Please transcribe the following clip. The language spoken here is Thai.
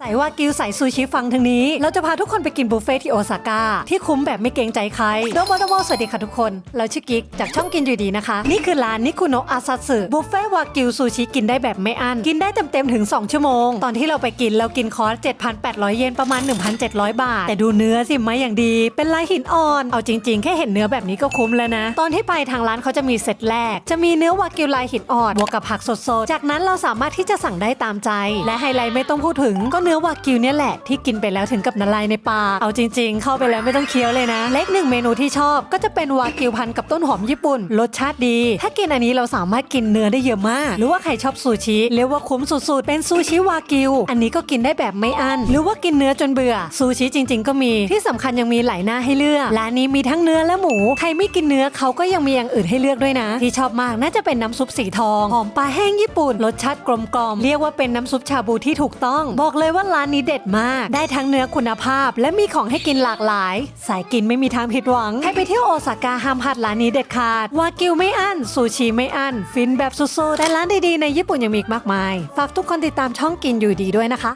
ใสายวากิวใสายซูชิฟังทางนี้ เราจะพาทุกคนไปกินบุฟเฟ่ที่โอซาก้าที่คุ้มแบบไม่เกรงใจใครโดโมโดโมสวัสดีค่ะทุกคน เราชื่อกิ๊กจากช่องกินอยู่ดีนะคะ นี่คือร้านนิคุโนะอาซาสึบุฟเฟ่วากิวซูชิกินได้แบบไม่อั้นกินได้เต็มๆถึง 2 ชั่วโมง ตอนที่เราไปกินเรากินคอร์ส 7,800 เยนประมาณ 1,700 บาท แต่ดูเนื้อสิไม้อย่างดี เป็นลายหินอ่อน เอาจริง ๆ แค่เห็นเนื้อแบบนี้ก็คุ้มแล้วนะ ตอนที่ไปทางร้านเขาจะมีเซตแรก จะมีเนื้อวากิวลายหินอ่อนบวกกับผักสดๆจากนั้นเราสามารถที่จะสั่งได้ตามใจ และไฮไลท์ไม่ต้องพูดถึงก็เนื้อวากิวเนี่ยแหละที่กินไปแล้วถึงกับละลายในปากเอาจริง ๆ เข้าไปแล้วไม่ต้องเคี้ยวเลยนะ เล็กหนึ่งเมนูที่ชอบก็จะเป็นวากิวพันกับต้นหอมญี่ปุ่น รสชาติดี ถ้ากินอันนี้เราสามารถกินเนื้อได้เยอะมาก หรือว่าใครชอบซูชิเรียกว่าคุ้มสุดๆเป็นซูชิวากิว อันนี้ก็กินได้แบบไม่อั้นหรือว่ากินเนื้อจนเบื่อซูชิจริง ๆ ก็มีที่สำคัญยังมีหลายหน้าให้เลือกร้านนี้มีทั้งเนื้อและหมูใครไม่กินเนื้อเขาก็ยังมีอย่างอื่นให้เลือกด้วยนะ ที่ชอบมากน่าจะเป็นน้ำซุปสีทองหอมปลาแห้งญี่ปุ่นรสชาติกลมกล่อมเรียกว่าเป็นน้ำซุปชาบูที่ถูกต้อง บอกเลยว่าร้านนี้เด็ดมาก ได้ทั้งเนื้อคุณภาพ และมีของให้กินหลากหลาย สายกินไม่มีทางผิดหวังให้ไปเที่ยวโอซาก้าห้ามพลาดร้านนี้เด็ดขาด วากิวไม่อั้น ซูชิไม่อั้น ฟินแบบสุดๆแต่ร้านดีๆในญี่ปุ่นยังมีอีกมากมาย ฝากทุกคนติดตามช่องกินอยู่ดีด้วยนะคะ